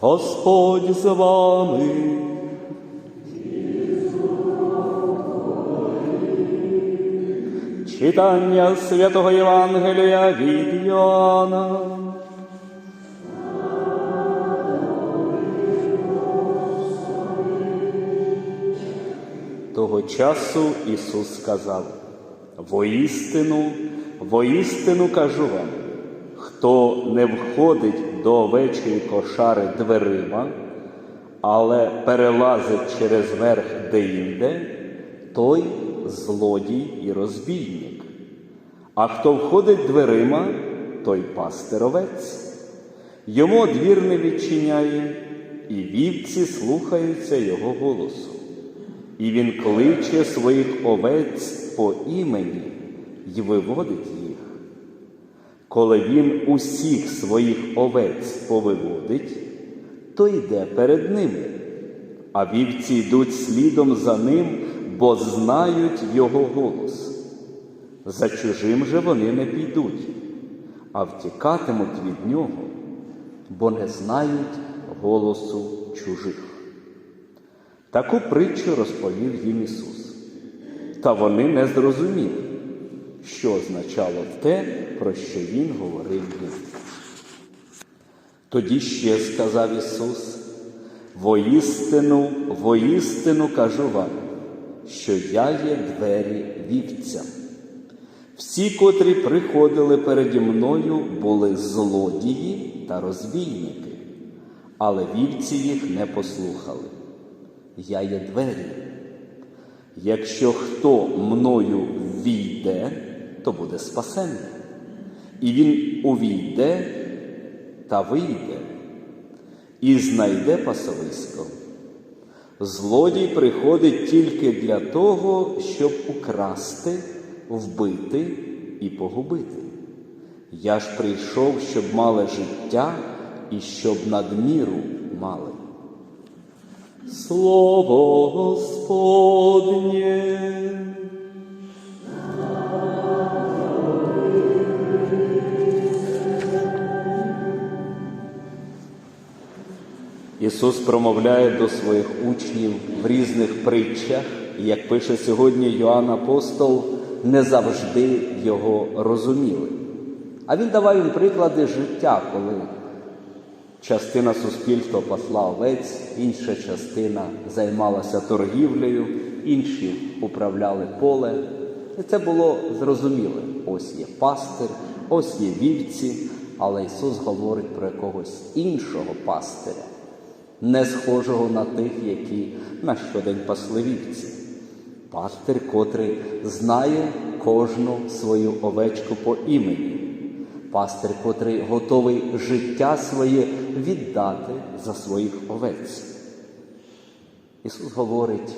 Господь з вами. Читання святого Євангелія від Йоанна. Того часу Ісус сказав: Воістину, воістину кажу вам, хто не входить до овечої кошари дверима, але перелазить через верх деінде, той злодій і розбійник. А хто входить дверима, той пастировець. Йому двір не відчиняє, і вівці слухаються його голосу. І він кличе своїх овець по імені й виводить їх. Коли він усіх своїх овець повиводить, то йде перед ними, а вівці йдуть слідом за ним, бо знають його голос. За чужим же вони не підуть, а втікатимуть від нього, бо не знають голосу чужих. Таку притчу розповів їм Ісус. Та вони не зрозуміли, що означало те, про що Він говорив їм. Тоді ще сказав Ісус, воістину, воістину кажу вам, що я є двері вівцям. Всі, котрі приходили переді мною, були злодії та розбійники, але вівці їх не послухали. Я є двері. Якщо хто мною війде, то буде спасенний. І він увійде та вийде, і знайде пасовисько. Злодій приходить тільки для того, щоб украсти, вбити і погубити. Я ж прийшов, щоб мали життя і щоб надміру мали. Слово Господнє. Ісус промовляє до своїх учнів в різних притчах, і, як пише сьогодні Йоанн Апостол, не завжди його розуміли. А він давав їм приклади життя, коли частина суспільства пасла овець, інша частина займалася торгівлею, інші управляли поле. І це було зрозуміле. Ось є пастир, ось є вівці, але Ісус говорить про якогось іншого пастиря, не схожого на тих, які на щодень пасли вівці. Пастир, котрий знає кожну свою овечку по імені. Пастир, котрий готовий життя своє віддати за своїх овець. Ісус говорить,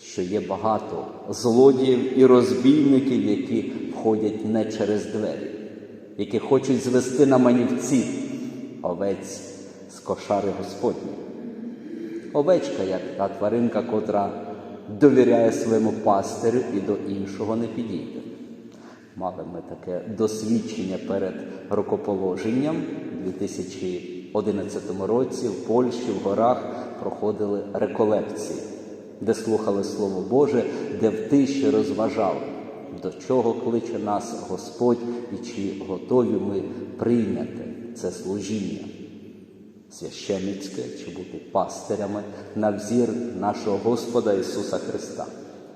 що є багато злодіїв і розбійників, які входять не через двері, які хочуть звести на манівці овець з кошари Господні. Овечка, як та тваринка, котра довіряє своєму пастирю і до іншого не підійде. Мали ми таке досвідчення перед рукоположенням у 2011 році в Польщі в горах проходили реколекції, де слухали Слово Боже, де в тиші розважали, до чого кличе нас Господь і чи готові ми прийняти це служіння священницьке чи бути пастирями на взір нашого Господа Ісуса Христа.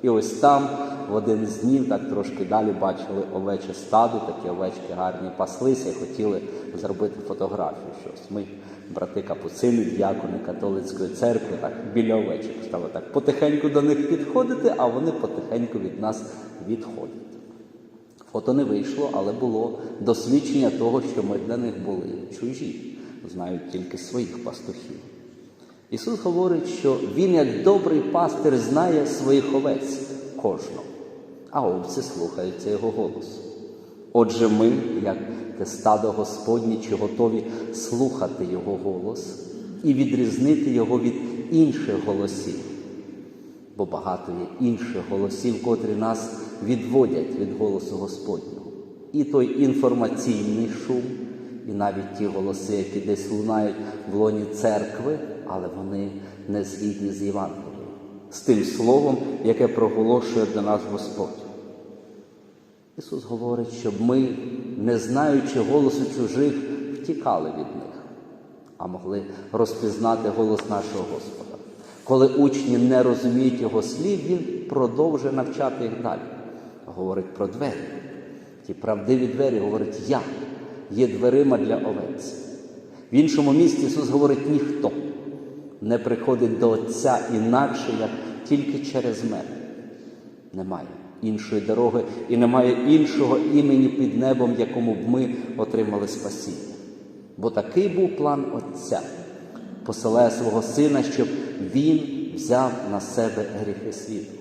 І ось там в один з днів, так трошки далі, бачили овече стадо, такі овечки гарні паслися і хотіли зробити фотографію. Щось ми, брати капуцини, діякони католицької церкви, так біля овечок стали так потихеньку до них підходити, а вони потихеньку від нас відходять. Фото не вийшло, але було досвідчення того, що ми для них були чужі, знають тільки своїх пастухів. Ісус говорить, що Він, як добрий пастир, знає своїх овець кожного, а овці слухаються Його голосу. Отже, ми, як те стадо Господнє, чи готові слухати Його голос і відрізнити Його від інших голосів, бо багато є інших голосів, котрі нас відводять від голосу Господнього. І той інформаційний шум, і навіть ті голоси, які десь лунають в лоні церкви, але вони не згідні з Євангелієм, з тим словом, яке проголошує до нас Господь. Ісус говорить, щоб ми, не знаючи голосу чужих, втікали від них, а могли розпізнати голос нашого Господа. Коли учні не розуміють Його слів, Він продовжує навчати їх далі. Говорить про двері. Ті правдиві двері, говорить, я є дверима для овець. В іншому місці Ісус говорить, ніхто не приходить до Отця інакше, як тільки через мене. Немає іншої дороги і немає іншого імені під небом, якому б ми отримали спасіння. Бо такий був план Отця, посилає свого Сина, щоб Він взяв на себе гріхи світу.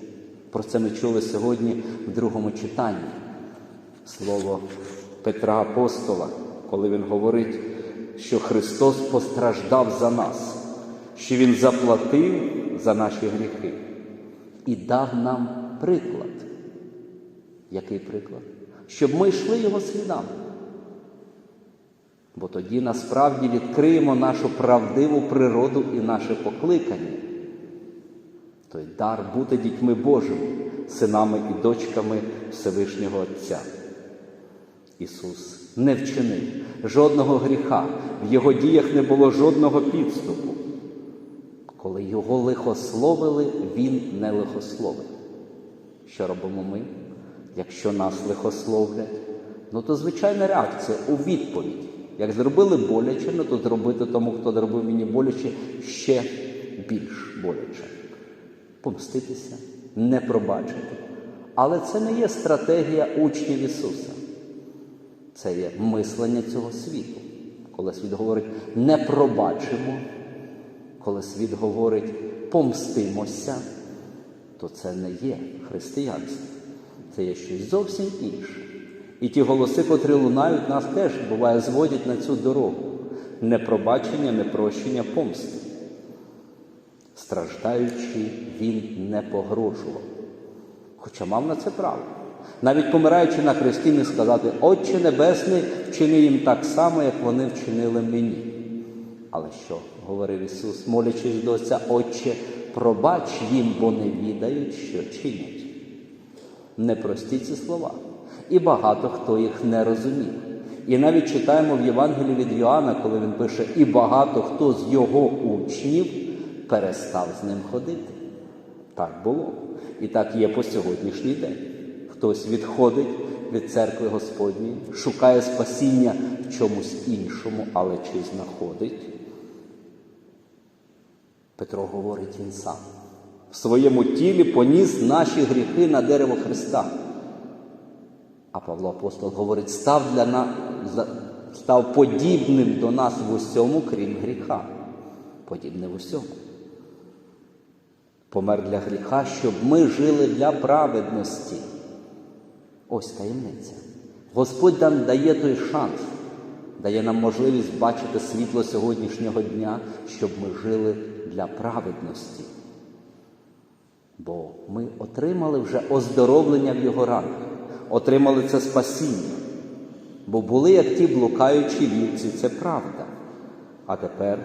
Про це ми чули сьогодні в другому читанні. Слово Петра Апостола, коли він говорить, що Христос постраждав за нас, що Він заплатив за наші гріхи і дав нам приклад. Який приклад? Щоб ми йшли Його слідами. Бо тоді насправді відкриємо нашу правдиву природу і наше покликання. Той дар бути дітьми Божими, синами і дочками Всевишнього Отця. Ісус не вчинив жодного гріха, в Його діях не було жодного підступу. Коли Його лихословили, Він не лихословив. Що робимо ми? Якщо нас лихословлять, ну то звичайна реакція у відповідь. Як зробили боляче, ну то зробити тому, хто зробив мені боляче, ще більш боляче. Помститися, не пробачити. Але це не є стратегія учнів Ісуса. Це є мислення цього світу. Коли світ говорить не пробачимо, коли світ говорить помстимося, то це не є християнство. Це є щось зовсім інше. І ті голоси, котрі лунають, нас теж буває зводять на цю дорогу. Непробачення, непрощення, помсти. Страждаючи, він не погрожував. Хоча мав на це право. Навіть помираючи на хресті, міг сказати, Отче Небесний, вчини їм так само, як вони вчинили мені. Але що говорив Ісус, молячись до Отця, Отче, пробач їм, бо не відають, що чинять. Непрості ці слова. І багато хто їх не розумів. І навіть читаємо в Євангелії від Йоанна, коли він пише, і багато хто з його учнів перестав з ним ходити. Так було. І так є по сьогоднішній день. Хтось відходить від церкви Господньої, шукає спасіння в чомусь іншому, але чи знаходить? Петро говорить він сам. В своєму тілі поніс наші гріхи на дерево Христа. А Павло Апостол говорить, став для нас, став подібним до нас в усьому, крім гріха. Подібне в усьому. Помер для гріха, щоб ми жили для праведності. Ось таємниця. Господь нам дає той шанс, дає нам можливість бачити світло сьогоднішнього дня, щоб ми жили для праведності. Бо ми отримали вже оздоровлення в його ранах, отримали це спасіння. Бо були як ті блукаючі вівці, це правда. А тепер,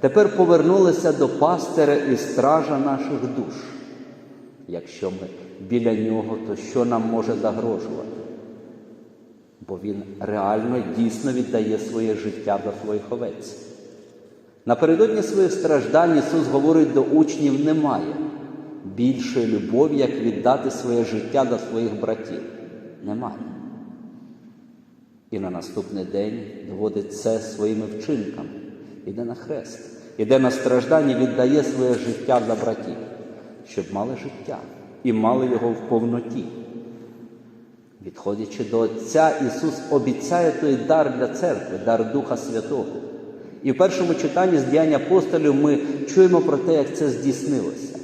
тепер повернулися до пастиря і стража наших душ. Якщо ми біля нього, то що нам може загрожувати? Бо Він реально дійсно віддає своє життя до своїх овець. Напередодні своїх страждань Ісус говорить до учнів немає більшої любові, як віддати своє життя до своїх братів. Немає. І на наступний день доводить це своїми вчинками. Іде на хрест, іде на страждання, віддає своє життя за братів, щоб мали життя і мали його в повноті. Відходячи до Отця, Ісус обіцяє той дар для церкви, дар Духа Святого. І в першому читанні з діяння апостолів ми чуємо про те, як це здійснилося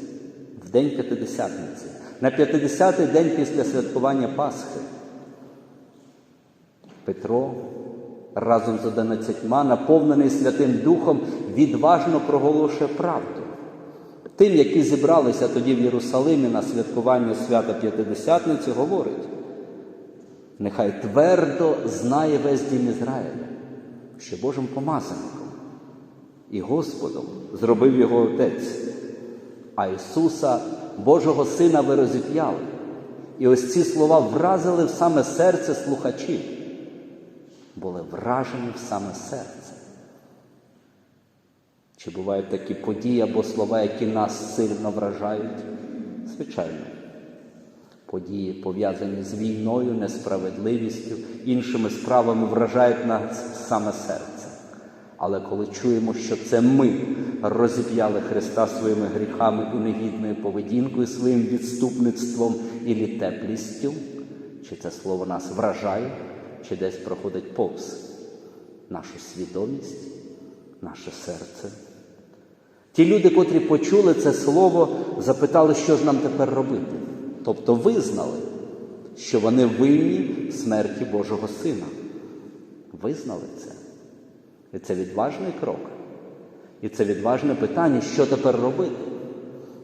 в день П'ятидесятниці, на 50-й день після святкування Пасхи. Петро разом з одинадцятьма, наповнений Святим Духом, відважно проголошує правду. Тим, які зібралися тоді в Єрусалимі на святкування свята П'ятидесятниці, говорить, нехай твердо знає весь дім Ізраїля, що Божим помазаником і Господом зробив його Отець, а Ісуса, Божого Сина, ви розіп'яли. І ось ці слова вразили в саме серце слухачів, були вражені в саме серце. Чи бувають такі події або слова, які нас сильно вражають? Звичайно. Події, пов'язані з війною, несправедливістю, іншими справами вражають нас саме серце. Але коли чуємо, що це ми розіп'яли Христа своїми гріхами і негідною поведінкою, своїм відступництвом і літеплістю, чи це слово нас вражає, чи десь проходить повз нашу свідомість, наше серце. Ті люди, котрі почули це слово, запитали, що ж нам тепер робити. Тобто визнали, що вони винні смерті Божого Сина. Визнали це. І це відважний крок. І це відважне питання, що тепер робити.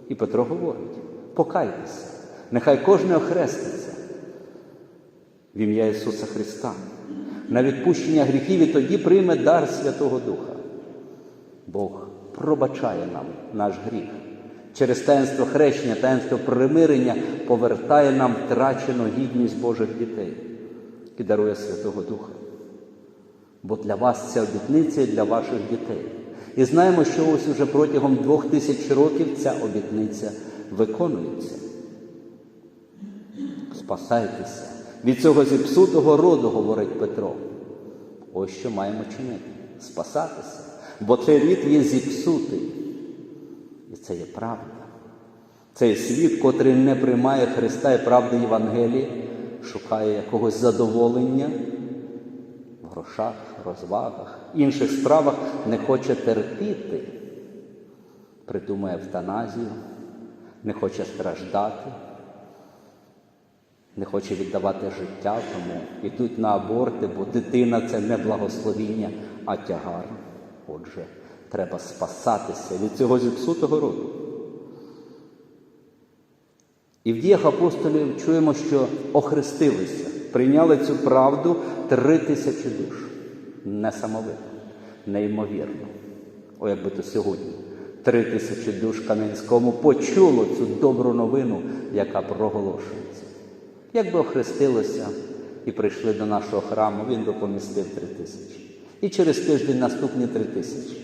І Петро говорить: покайтеся, нехай кожен охреститься в ім'я Ісуса Христа на відпущення гріхів і тоді прийме дар Святого Духа. Бог пробачає нам наш гріх. Через таїнство хрещення, таїнство примирення повертає нам втрачену гідність Божих дітей і дарує Святого Духа. Бо для вас ця обітниця і для ваших дітей. І знаємо, що ось уже протягом двох тисяч років ця обітниця виконується. Спасайтеся від цього зіпсутого роду, говорить Петро. Ось що маємо чинити спасатися. Бо цей рід є зіпсутий. І це є правда. Цей світ, котрий не приймає Христа і правди Євангелії, шукає якогось задоволення в грошах, розвагах, інших справах не хоче терпіти, придумує евтаназію, не хоче страждати, не хоче віддавати життя, тому йдуть на аборти, бо дитина це не благословіння, а тягар. Отже, треба спасатися від цього зіпсутого роду. І в діях апостолів чуємо, що охрестилися, прийняли цю правду три тисячі душ. Несамовито, неймовірно. О, якби то сьогодні три тисячі душ Кам'янському почуло цю добру новину, яка проголошується. Якби охрестилося і прийшли до нашого храму, він би помістив три тисячі. І через тиждень наступні три тисячі.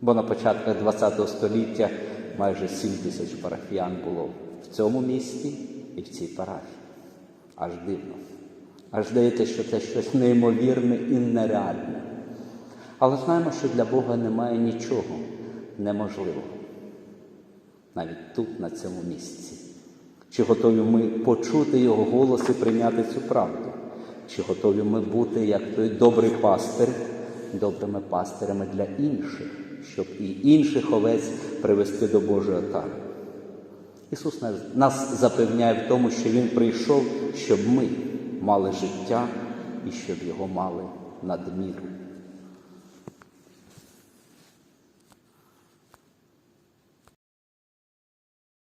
Бо на початках ХХ століття майже 7 тисяч парафіян було в цьому місті і в цій парафії. Аж дивно. Аж здається, що це щось неймовірне і нереальне. Але знаємо, що для Бога немає нічого неможливого. Навіть тут, на цьому місці. Чи готові ми почути Його голос і прийняти цю правду? Чи готові ми бути, як той добрий пастир, добрими пастирями для інших, щоб і інших овець привести до Божої отари? Ісус нас запевняє в тому, що Він прийшов, щоб ми мали життя і щоб його мали надміру.